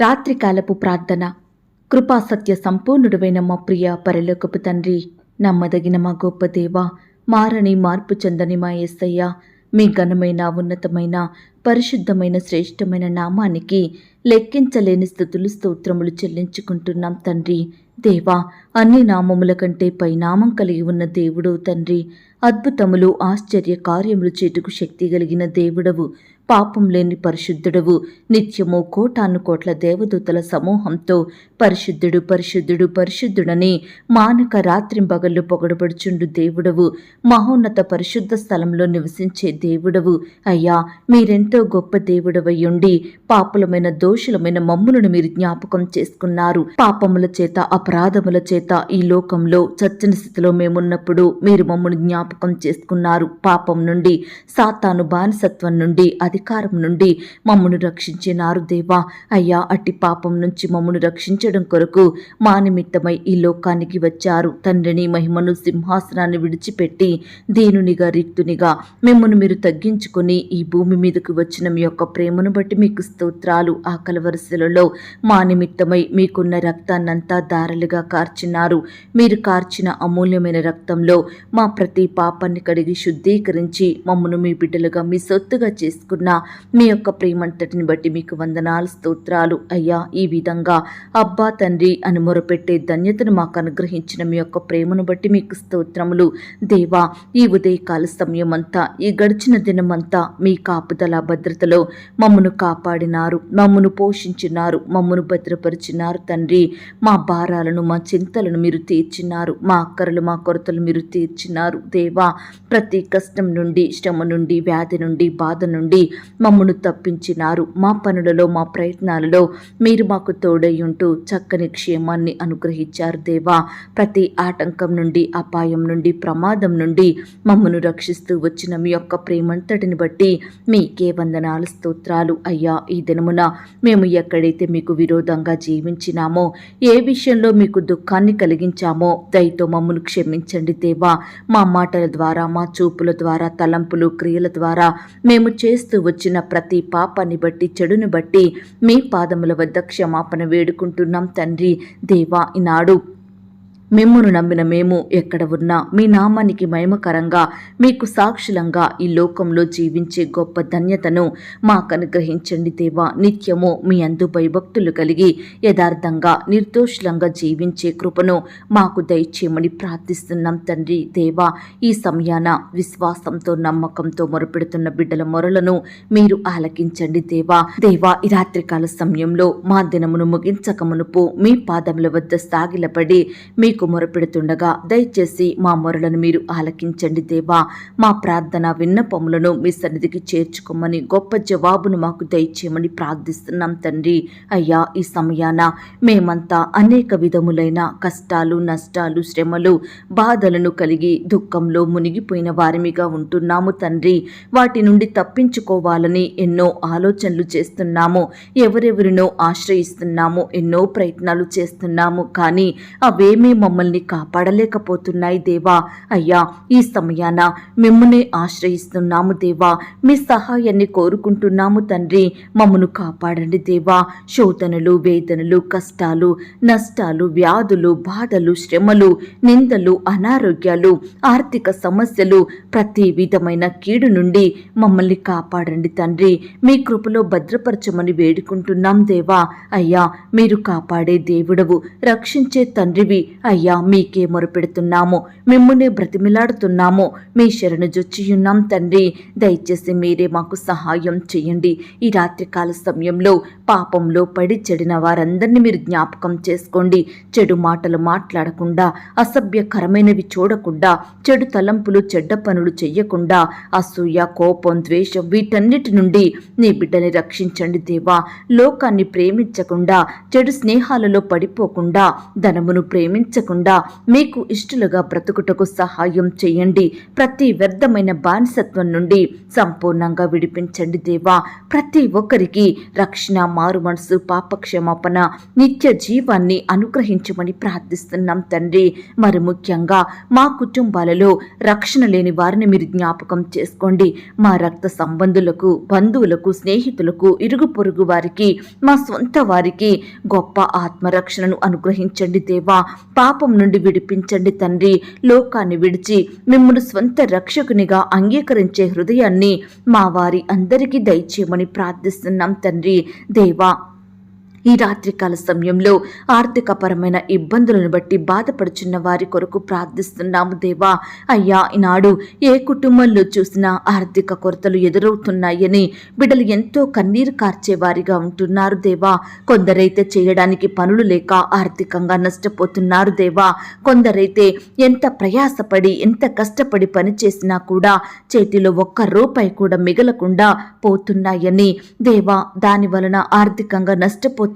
రాత్రికాలపు ప్రార్థన. కృపాసత్య సంపూర్ణుడువైన మా ప్రియ పరలోకపు తండ్రి నమ్మదగిన మా గొప్ప దేవ మారని మార్పు చెందని మా ఎస్సయ్య మీ ఘనమైన ఉన్నతమైన పరిశుద్ధమైన శ్రేష్టమైన నామానికి లెక్కించలేని స్థుతులు స్తోత్రములు చెల్లించుకుంటున్నాం తండ్రి. దేవా అన్ని నామముల కంటే పై నామం కలిగి ఉన్న దేవుడు తండ్రి. అద్భుతములు ఆశ్చర్య కార్యములు చేటుకు శక్తి కలిగిన దేవుడవు. పాపం లేని పరిశుద్ధుడవు. నిత్యము కోటాను కోట్ల దేవదూతల సమూహంతో పరిశుద్ధుడు పరిశుద్ధుడు పరిశుద్ధుడని మానక రాత్రింబగళ్ళు పొగడబడుచుండు దేవుడవు. మహోన్నత పరిశుద్ధ స్థలంలో నివసించే దేవుడవు. అయ్యా మీరెంతో గొప్ప దేవుడవయ్యుండి పాపులమైన దోషులమైన మమ్ములను మీరు జ్ఞాపకం చేసుకున్నారు. పాపముల చేత అపరాధముల చేత ఈ లోకంలో చచ్చిన స్థితిలో మేమున్నప్పుడు మీరు మమ్మల్ని జ్ఞాపకం చేసుకున్నారు. పాపం నుండి సాతాను బానిసత్వం నుండి అది అధికారం నుండి మమ్మను రక్షించినారు దేవా. అయ్యా అట్టి పాపం నుంచి మమ్మను రక్షించడం కొరకు మా నిమిత్తమై ఈ లోకానికి వచ్చారు. తండ్రిని మహిమను సింహాసనాన్ని విడిచిపెట్టి దీనునిగా రిక్తునిగా మిమ్మను మీరు తగ్గించుకొని ఈ భూమి మీదకు వచ్చిన మీ యొక్క ప్రేమను బట్టి మీకు స్తోత్రాలు ఆ కలవరసలలో మా నిమిత్తమై మీకున్న రక్తాన్నంతా దారలుగా కార్చినారు. మీరు కార్చిన అమూల్యమైన రక్తంలో మా ప్రతి పాపాన్ని కడిగి శుద్ధీకరించి మమ్మను మీ బిడ్డలుగా మీ సొత్తుగా చేసుకున్న. మీ యొక్క ప్రేమంతటిని బట్టి మీకు వందనాలు స్తోత్రాలు. అయ్యా ఈ విధంగా అబ్బా తండ్రి అని మొరపెట్టే ధన్యతను మాకు అనుగ్రహించిన మీ యొక్క ప్రేమను బట్టి మీకు స్తోత్రములు. దేవా ఈ ఉదయకాల సమయం అంతా ఈ గడిచిన దినమంతా మీ కాపుదల భద్రతలో మమ్మను కాపాడినారు మమ్మను పోషించినారు మమ్మను భద్రపరిచినారు తండ్రి. మా భారాలను మా చింతలను మీరు తీర్చినారు మా అక్కరలు మా కొరతలు మీరు తీర్చినారు. దేవా ప్రతి కష్టం నుండి శ్రమ నుండి వ్యాధి నుండి బాధ నుండి మమ్మను తప్పించినారు. మా పనులలో మా ప్రయత్నాలలో మీరు మాకు తోడై ఉంటూ చక్కని క్షేమాన్ని అనుగ్రహించారు దేవా. ప్రతి ఆటంకం నుండి అపాయం నుండి ప్రమాదం నుండి మమ్మను రక్షిస్తూ వచ్చిన మీ యొక్క ప్రేమంతటిని బట్టి మీకే వందనాలు స్తోత్రాలు. అయ్యా ఈ దినమున మేము ఎక్కడైతే మీకు విరోధంగా జీవించినామో ఏ విషయంలో మీకు దుఃఖాన్ని కలిగించామో దయతో మమ్మను క్షమించండి దేవా. మా మాటల ద్వారా మా చూపుల ద్వారా తలంపులు క్రియల ద్వారా మేము చేస్తూ వచ్చిన ప్రతి పాపాన్ని బట్టి చెడుని బట్టి మీ పాదముల వద్ద క్షమాపణ వేడుకుంటున్నాం తండ్రి. దేవా ఈనాడు మిమ్మును నమ్మిన మేము ఎక్కడ ఉన్నా మీ నామానికి మహిమకరంగా మీకు సాక్షులంగా ఈ లోకంలో జీవించే గొప్ప ధన్యతను మాకు అనుగ్రహించండి దేవా. నిత్యము మీ అందు భయభక్తులు కలిగి యథార్థంగా నిర్దోషులంగా జీవించే కృపను మాకు దయచేయమని ప్రార్థిస్తున్నాం తండ్రి దేవా. ఈ సమయాన విశ్వాసంతో నమ్మకంతో మొరపెడుతున్న బిడ్డల మొరలను మీరు ఆలకించండి దేవా. దేవా ఈ రాత్రికాల సమయంలో మా దినమును ముగించక మునుపు మీ పాదముల వద్ద సాగిలపడి మీ మీకు మొరపెడుతుండగా దయచేసి మా మొరలను మీరు ఆలకించండి దేవా. మా ప్రార్థన విన్నపములను మీ సన్నిధికి చేర్చుకోమని గొప్ప జవాబును మాకు దయచేయమని ప్రార్థిస్తున్నాం తండ్రి. అయ్యా ఈ సమయాన మేమంతా అనేక విధములైన కష్టాలు నష్టాలు శ్రమలు బాధలను కలిగి దుఃఖంలో మునిగిపోయిన వారిమిగా ఉంటున్నాము తండ్రి. వాటి నుండి తప్పించుకోవాలని ఎన్నో ఆలోచనలు చేస్తున్నాము ఎవరెవరినో ఆశ్రయిస్తున్నాము ఎన్నో ప్రయత్నాలు చేస్తున్నాము. కానీ అవేమీ మమ్మల్ని కాపాడలేకపోతున్నాయి దేవా. అయ్యా ఈ సమయాన మిమ్మల్ని ఆశ్రయిస్తున్నాము దేవా. మీ సహాయాన్ని కోరుకుంటున్నాము తండ్రి. మమ్మను కాపాడండి దేవా. శోధనలు వేదనలు కష్టాలు నష్టాలు వ్యాధులు బాధలు శ్రమలు నిందలు అనారోగ్యాలు ఆర్థిక సమస్యలు ప్రతి విధమైన కీడు నుండి మమ్మల్ని కాపాడండి తండ్రి. మీ కృపలో భద్రపరచమని వేడుకుంటున్నాం దేవా. అయ్యా మీరు కాపాడే దేవుడవు రక్షించే తండ్రివి అయ్యా. మీకే మొరపెడుతున్నాము. మిమ్మునే బ్రతిమిలాడుతున్నాము. మీ శరణు జొచ్చియున్నాం తండ్రి. దయచేసి మీరే మాకు సహాయం చేయండి. ఈ రాత్రికాల సమయంలో పాపంలో పడి చెడిన వారందరినీ మీరు జ్ఞాపకం చేసుకోండి. చెడు మాటలు మాట్లాడకుండా అసభ్యకరమైనవి చూడకుండా చెడు తలంపులు చెడ్డ పనులు చెయ్యకుండా అసూయ కోపం ద్వేషం వీటన్నిటి నుండి నీ బిడ్డని రక్షించండి దేవా. లోకాన్ని ప్రేమించకుండా చెడు స్నేహాలలో పడిపోకుండా ధనమును ప్రేమించకుండా నశించకుండా మీకు ఇష్టలుగా బ్రతుకుటకు సహాయం చేయండి. ప్రతి వ్యర్థమైన బానిసత్వం నుండి సంపూర్ణంగా విడిపించండి దేవా. ప్రతి ఒక్కరికి రక్షణ మారు మనసు పాపక్షమాపణ నిత్య జీవాన్ని అనుగ్రహించమని ప్రార్థిస్తున్నాం తండ్రి. మరి ముఖ్యంగా మా కుటుంబాలలో రక్షణ లేని వారిని మీరు జ్ఞాపకం చేసుకోండి. మా రక్త సంబంధులకు బంధువులకు స్నేహితులకు ఇరుగు పొరుగు వారికి మా సొంత వారికి గొప్ప ఆత్మరక్షణను అనుగ్రహించండి దేవా. పాప నుండి విడిపించండి తండ్రి. లోకాన్ని విడిచి మిమ్మల్ని స్వంత రక్షకునిగా అంగీకరించే హృదయాన్ని మా వారి అందరికీ దయచేయమని ప్రార్థిస్తున్నాం తండ్రి. దేవా ఈ రాత్రికాల సమయంలో ఆర్థికపరమైన ఇబ్బందులను బట్టి బాధపడుచున్న వారి కొరకు ప్రార్థిస్తున్నాము దేవా. అయ్యా ఈనాడు ఏ కుటుంబంలో చూసినా ఆర్థిక కొరతలు ఎదురవుతున్నాయని బిడ్డలు ఎంతో కన్నీరు కార్చేవారిగా ఉంటున్నారు దేవా. కొందరైతే చేయడానికి పనులు లేక ఆర్థికంగా నష్టపోతున్నారు దేవా. కొందరైతే ఎంత ప్రయాసపడి ఎంత కష్టపడి పని చేసినా కూడా చేతిలో ఒక్క రూపాయి కూడా మిగలకుండా పోతున్నాయని దేవా దాని వలన ఆర్థికంగా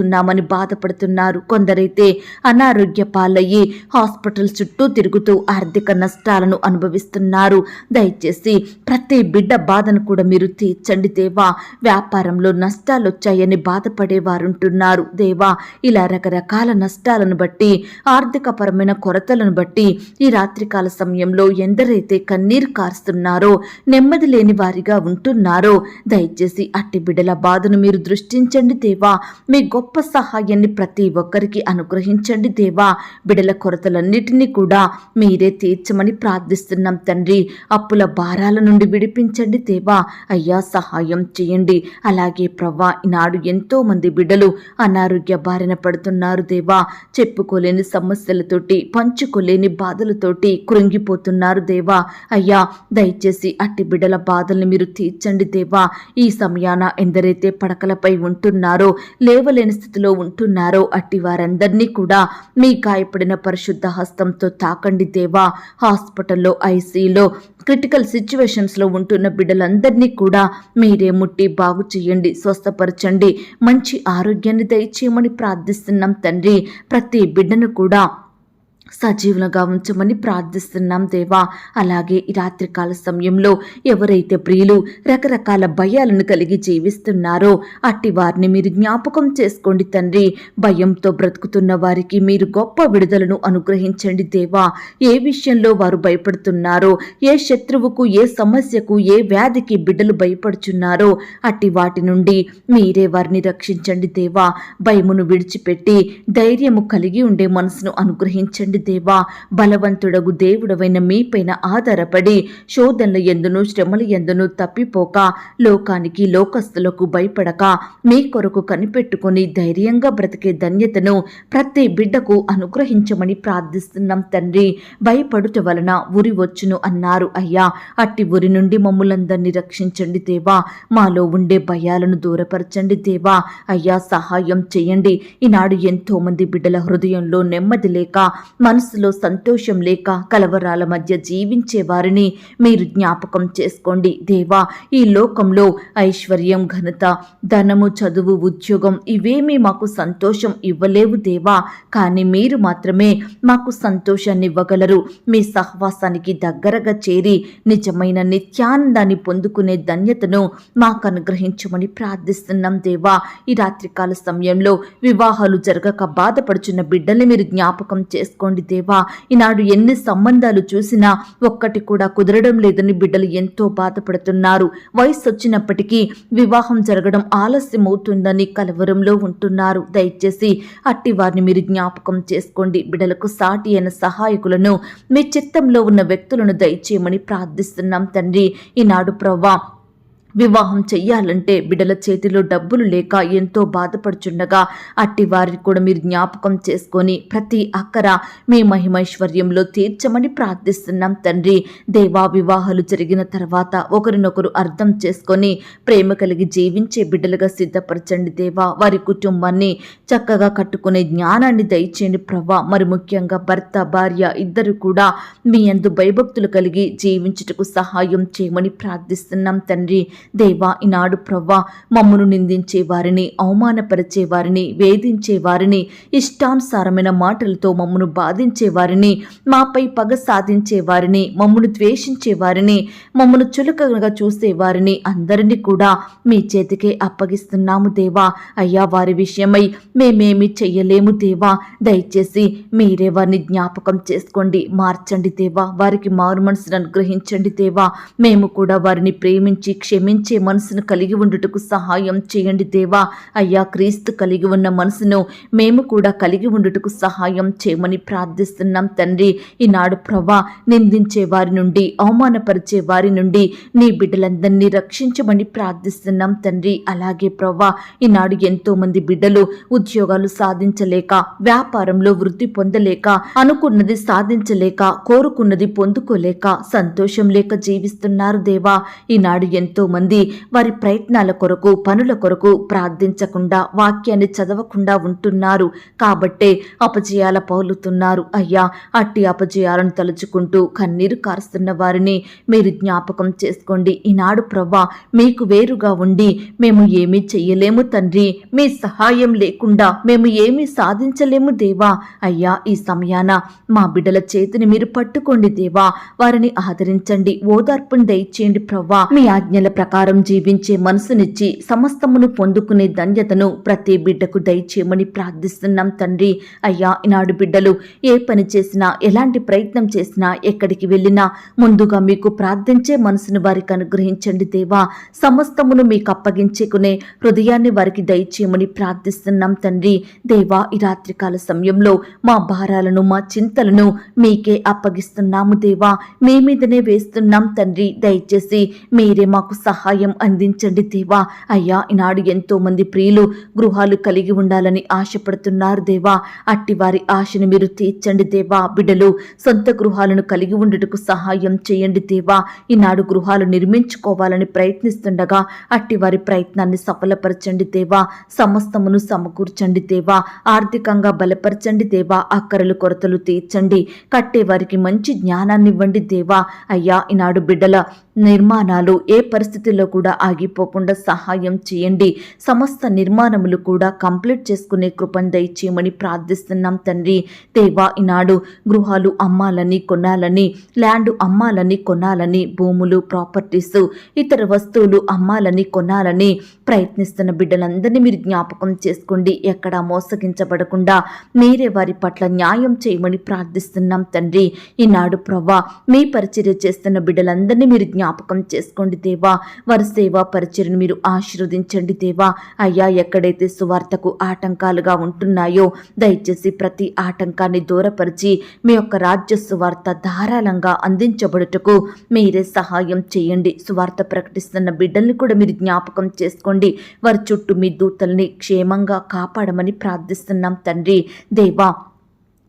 నష్టపోతున్నామని బాధపడుతున్నారు. కొందరైతే అనారోగ్య పాలయ్యి హాస్పిటల్ చుట్టూ తిరుగుతూ ఆర్థిక నష్టాలను అనుభవిస్తున్నారు. దయచేసి ప్రతి బిడ్డ బాధను కూడా మీరు తీర్చండి దేవా. వ్యాపారంలో నష్టాలు వచ్చాయని బాధపడేవారుంటున్నారు. దేవా ఇలా రకరకాల నష్టాలను బట్టి ఆర్థికపరమైన కొరతలను బట్టి ఈ రాత్రికాల సమయంలో ఎందరైతే కన్నీరు కారుస్తున్నారో నెమ్మది లేని వారిగా ఉంటున్నారో దయచేసి అట్టి బిడ్డల బాధను మీరు దృష్టించండి దేవా. మీ గొప్ప గొప్ప సహాయాన్ని ప్రతి ఒక్కరికి అనుగ్రహించండి దేవా. బిడల కొరతలన్నిటినీ కూడా మీరే తీర్చమని ప్రార్థిస్తున్నాం తండ్రి. అప్పుల భారాల నుండి విడిపించండి దేవా. అయ్యా సహాయం చేయండి. అలాగే ప్రవ్వా ఈనాడు ఎంతో మంది బిడ్డలు అనారోగ్య బారిన పడుతున్నారు దేవా. చెప్పుకోలేని సమస్యలతోటి పంచుకోలేని బాధలతోటి కృంగిపోతున్నారు దేవా. అయ్యా దయచేసి అట్టి బిడ్డల బాధల్ని మీరు తీర్చండి దేవా. ఈ సమయాన ఎందరైతే పడకలపై ఉంటున్నారో లేవలేని స్థితిలో ఉంటున్నారో అట్టి వారందరినీ కూడా మీ గాయపడిన పరిశుద్ధ హస్తంతో తాకండి దేవా. హాస్పిటల్లో ఐసీలో క్రిటికల్ సిచ్యువేషన్స్లో ఉంటున్న బిడ్డలందరినీ కూడా మీరే ముట్టి బాగు చేయండి స్వస్థపరచండి. మంచి ఆరోగ్యాన్ని దయచేయమని ప్రార్థిస్తున్నాం తండ్రి. ప్రతి బిడ్డను కూడా సజీవులుగా ఉంచమని ప్రార్థిస్తున్నాం దేవా. అలాగే ఈ రాత్రికాల సమయంలో ఎవరైతే ప్రియులు రకరకాల భయాలను కలిగి జీవిస్తున్నారో అట్టి వారిని మీరు జ్ఞాపకం చేసుకోండి తండ్రి. భయంతో బ్రతుకుతున్న వారికి మీరు గొప్ప విడుదలను అనుగ్రహించండి దేవా. ఏ విషయంలో వారు భయపడుతున్నారో ఏ శత్రువుకు ఏ సమస్యకు ఏ వ్యాధికి బిడ్డలు భయపడుచున్నారో అట్టి వాటి నుండి మీరే వారిని రక్షించండి దేవా. భయమును విడిచిపెట్టి ధైర్యము కలిగి ఉండే మనసును అనుగ్రహించండి దేవా బలవంతుడగు దేవుడవైన మీపైన ఆధారపడి శోధనల ఎందును శ్రమల ఎందును తప్పిపోక లోకానికి లోకస్తులకు భయపడక మీ కొరకు కనిపెట్టుకుని ధైర్యంగా బ్రతికే ధన్యతను ప్రతి బిడ్డకు అనుగ్రహించమని ప్రార్థిస్తున్నాం తండ్రి. భయపడుట వలన ఉరి వచ్చును అన్నారు. అయ్యా అట్టి ఉరి నుండి మమ్ములందరినీ రక్షించండి దేవా. మాలో ఉండే భయాలను దూరపరచండి దేవా. అయ్యా సహాయం చేయండి. ఈనాడు ఎంతో మంది బిడ్డల హృదయంలో నెమ్మది లేక మనసులో సంతోషం లేక కలవరాల మధ్య జీవించే వారిని మీరు జ్ఞాపకం చేసుకోండి. దేవా ఈ లోకంలో ఐశ్వర్యం ఘనత ధనము చదువు ఉద్యోగం ఇవేమీ మాకు సంతోషం ఇవ్వలేవు దేవా. కానీ మీరు మాత్రమే మాకు సంతోషాన్ని ఇవ్వగలరు. మీ సహవాసానికి దగ్గరగా చేరి నిజమైన నిత్యానందాన్ని పొందుకునే ధన్యతను మాకు అనుగ్రహించమని ప్రార్థిస్తున్నాం దేవా. ఈ రాత్రికాల సమయంలో వివాహాలు జరగక బాధపడుచున్న బిడ్డల్ని మీరు జ్ఞాపకం చేసుకోండి. దేవా. ఈనాడు ఎన్ని సంబంధాలు చూసినా ఒక్కటి కూడా కుదరడం లేదని బిడ్డలు ఎంతో బాధపడుతున్నారు. వయసు వచ్చినప్పటికీ వివాహం జరగడం ఆలస్యం అవుతుందని కలవరంలో ఉంటున్నారు. దయచేసి అట్టి వారిని మీరు జ్ఞాపకం చేసుకోండి. బిడ్డలకు సాటి అయిన సహాయకులను మీ చిత్తంలో ఉన్న వ్యక్తులను దయచేయమని ప్రార్థిస్తున్నాం తండ్రి. ఈనాడు ప్రవ్వా వివాహం చెయ్యాలంటే బిడ్డల చేతిలో డబ్బులు లేక ఎంతో బాధపడుచుండగా అట్టి వారిని కూడా మీరు జ్ఞాపకం చేసుకొని ప్రతి అక్కర మీ మహిమైశ్వర్యంలో తీర్చమని ప్రార్థిస్తున్నాం తండ్రి. దేవా వివాహాలు జరిగిన తర్వాత ఒకరినొకరు అర్థం చేసుకొని ప్రేమ కలిగి జీవించే బిడ్డలుగా సిద్ధపరచండి దేవా. వారి కుటుంబాన్ని చక్కగా కట్టుకునే జ్ఞానాన్ని దయచేయండి ప్రభా మరి ముఖ్యంగా భర్త భార్య ఇద్దరు కూడా మీ అందు భయభక్తులు కలిగి జీవించుటకు సహాయం చేయమని ప్రార్థిస్తున్నాం తండ్రి. దేవా ఈనాడు ప్రవ్వా మమ్మను నిందించే వారిని అవమానపరిచే వారిని వేధించే వారిని ఇష్టానుసారమైన మాటలతో మమ్మను బాధించే వారిని మాపై పగ సాధించే వారిని మమ్మను ద్వేషించే వారిని మమ్మను చులకగా చూసే వారిని అందరినీ కూడా మీ చేతికే అప్పగిస్తున్నాము దేవా. అయ్యా వారి విషయమై మేమేమి చెయ్యలేము దేవా. దయచేసి మీరే వారిని జ్ఞాపకం చేసుకోండి మార్చండి దేవా. వారికి మారు మనసును అనుగ్రహించండి దేవా. మేము కూడా వారిని ప్రేమించి క్షమించి మనసును కలిగి ఉండుటకు సహాయం చేయండి దేవా. అయ్యా క్రీస్తు కలిగి ఉన్న మనసును మేము కూడా కలిగి ఉండుటకు సహాయం చేయమని ప్రార్థిస్తున్నాం తండ్రి. ఈనాడు ప్రభా నిందించే వారి నుండి అవమానపరిచే వారి నుండి నీ బిడ్డలందరినీ రక్షించమని ప్రార్థిస్తున్నాం తండ్రి. అలాగే ప్రభా ఈనాడు ఎంతో మంది బిడ్డలు ఉద్యోగాలు సాధించలేక వ్యాపారంలో వృద్ధి పొందలేక అనుకున్నది సాధించలేక కోరుకున్నది పొందుకోలేక సంతోషం లేక జీవిస్తున్నారు దేవా. ఈనాడు ఎంతో మంది వారి ప్రయత్నాల కొరకు పనుల కొరకు ప్రార్థించకుండా వాక్యాన్ని చదవకుండా ఉంటున్నారు. కాబట్టే అపజయాల పౌలుతున్నారు. అయ్యా అట్టి అపజయాలను తలుచుకుంటూ కన్నీరు కారుస్తున్న వారిని మీరు జ్ఞాపకం చేసుకోండి. ఈనాడు ప్రవ్వా మీకు వేరుగా ఉండి మేము ఏమీ చెయ్యలేము తండ్రి. మీ సహాయం లేకుండా మేము ఏమీ సాధించలేము దేవా. అయ్యా ఈ సమయాన మా బిడ్డల చేతిని మీరు పట్టుకోండి దేవా. వారిని ఆదరించండి. ఓదార్పును దయచేయండి ప్రవ్వా. మీ ఆజ్ఞల ప్రకారం జీవించే మనసునిచ్చి సమస్తమును పొందుకునే ధన్యతను ప్రతి బిడ్డకు దయచేయమని ప్రార్థిస్తున్నాం తండ్రి. అయ్యా ఈనాడు బిడ్డలు ఏ పని చేసినా ఎలాంటి ప్రయత్నం చేసినా ఎక్కడికి వెళ్ళినా ముందుగా మీకు ప్రార్థించే మనసును వారికి అనుగ్రహించండి దేవా. సమస్తమును మీకు అప్పగించుకునే హృదయాన్ని వారికి దయచేయమని ప్రార్థిస్తున్నాం తండ్రి. దేవా ఈ రాత్రికాల సమయంలో మా భారాలను మా చింతలను మీకే అప్పగిస్తున్నాము దేవా. మీ మీదనే వేస్తున్నాం తండ్రి. దయచేసి మీరే మాకు సహాయం సహాయం అందించండి దేవా. అయ్యా ఈనాడు ఎంతో మంది ప్రియులు గృహాలు కలిగి ఉండాలని ఆశపడుతున్నారు దేవా. అట్టి వారి ఆశను మీరు తీర్చండి దేవా. బిడ్డలు సొంత గృహాలను కలిగి ఉండటకు సహాయం చేయండి దేవా. ఈనాడు గృహాలు నిర్మించుకోవాలని ప్రయత్నిస్తుండగా అట్టి వారి ప్రయత్నాన్ని సఫలపరచండి దేవా. సమస్తమును సమకూర్చండి దేవా. ఆర్థికంగా బలపరచండి దేవా. అక్కరలు కొరతలు తీర్చండి. కట్టే వారికి మంచి జ్ఞానాన్ని ఇవ్వండి దేవా. అయ్యా ఈనాడు బిడ్డల నిర్మాణాలు ఏ పరిస్థితుల్లో కూడా ఆగిపోకుండా సహాయం చేయండి. సమస్త నిర్మాణములు కూడా కంప్లీట్ చేసుకునే కృపను దయచేయమని ప్రార్థిస్తున్నాం తండ్రి. దేవా ఈనాడు గృహాలు అమ్మాలని కొనాలని ల్యాండ్ అమ్మాలని కొనాలని భూములు ప్రాపర్టీస్ ఇతర వస్తువులు అమ్మాలని కొనాలని ప్రయత్నిస్తున్న బిడ్డలందరినీ మీరు జ్ఞాపకం చేసుకోండి. ఎక్కడ మోసగించబడకుండా మీరే వారి పట్ల న్యాయం చేయమని ప్రార్థిస్తున్నాం తండ్రి. ఈనాడు ప్రవ్వా మీ పరిచర్య చేస్తున్న బిడ్డలందరినీ మీరు జ్ఞాపకం జ్ఞాపకం చేసుకోండి దేవా. వారి సేవా పరిచయను మీరు ఆశీర్వదించండి దేవా. అయ్యా ఎక్కడైతే సువార్తకు ఆటంకాలుగా ఉంటున్నాయో దయచేసి ప్రతి ఆటంకాన్ని దూరపరిచి మీ యొక్క రాజ్య సువార్త ధారాళంగా అందించబడుటకు మీరే సహాయం చేయండి. సువార్త ప్రకటిస్తున్న బిడ్డల్ని కూడా మీరు జ్ఞాపకం చేసుకోండి. వారి చుట్టూ మీ దూతల్ని క్షేమంగా కాపాడమని ప్రార్థిస్తున్నాం తండ్రి. దేవా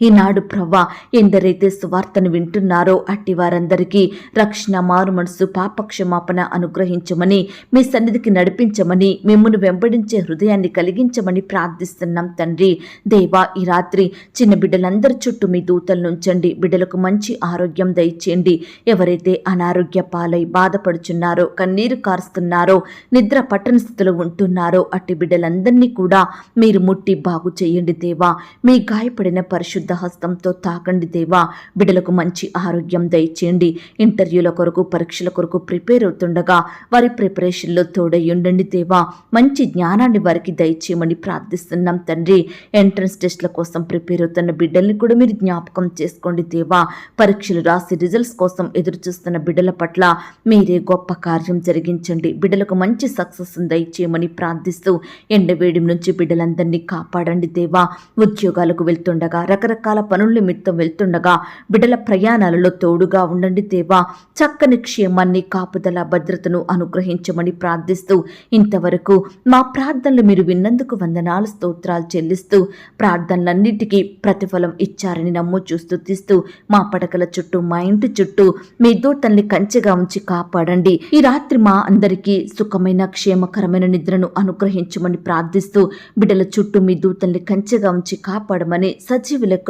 ఈనాడు ప్రవ్వా ఎందరైతే సువార్తను వింటున్నారో అట్టి వారందరికీ రక్షణ మారు మనసు పాపక్షమాపణ అనుగ్రహించమని మీ సన్నిధికి నడిపించమని మిమ్మల్ని వెంబడించే హృదయాన్ని కలిగించమని ప్రార్థిస్తున్నాం తండ్రి. దేవా ఈ రాత్రి చిన్న బిడ్డలందరి చుట్టూ మీ దూతలు నుంచండి బిడ్డలకు మంచి ఆరోగ్యం దయచేయండి. ఎవరైతే అనారోగ్య పాలై బాధపడుచున్నారో కన్నీరు కారుస్తున్నారో నిద్ర పట్టణ స్థితిలో ఉంటున్నారో అట్టి బిడ్డలందరినీ కూడా మీరు ముట్టి బాగు చేయండి దేవా. మీ గాయపడిన పరిశుద్ధ హస్తంతో తాకండి దేవా. బిడ్డలకు మంచి ఆరోగ్యం దయచేయండి. ఇంటర్వ్యూల కొరకు పరీక్షల కొరకు ప్రిపేర్ అవుతుండగా వారి ప్రిపరేషన్లో తోడై ఉండండి దేవా. మంచి జ్ఞానాన్ని వారికి దయచేయమని ప్రార్థిస్తున్నాం తండ్రి. ఎంట్రన్స్ టెస్ట్ల కోసం ప్రిపేర్ అవుతున్న బిడ్డల్ని కూడా మీరు జ్ఞాపకం చేసుకోండి దేవా. పరీక్షలు రాసి రిజల్ట్స్ కోసం ఎదురు చూస్తున్న బిడ్డల పట్ల మీరే గొప్ప కార్యం జరిగించండి. బిడ్డలకు మంచి సక్సెస్ దయచేయమని ప్రార్థిస్తూ ఎండవేడి నుంచి బిడ్డలందరినీ కాపాడండి దేవా. ఉద్యోగాలకు వెళ్తుండగా రకరకాల పనుల నిమిత్తం వెళ్తుండగా బిడ్డల ప్రయాణాలలో తోడుగా ఉండండి దేవా. చక్కని క్షేమాన్ని కాపుదల భద్రతను అనుగ్రహించమని ప్రార్థిస్తూ ఇంతవరకు మా ప్రార్థనలు మీరు విన్నందుకు వందనాలు స్తోత్రాలు చెల్లిస్తూ ప్రార్థనలన్నిటికీ ప్రతిఫలం ఇచ్చారని నమ్ము చూస్తూ తీస్తూ మా పడకల చుట్టూ మా ఇంటి చుట్టూ మీ దూతల్ని కంచెగా ఉంచి కాపాడండి. ఈ రాత్రి మా అందరికీ సుఖమైన క్షేమకరమైన నిద్రను అనుగ్రహించమని ప్రార్థిస్తూ బిడ్డల చుట్టూ మీ దూతల్ని కంచెగా ఉంచి కాపాడమని సజీవులకు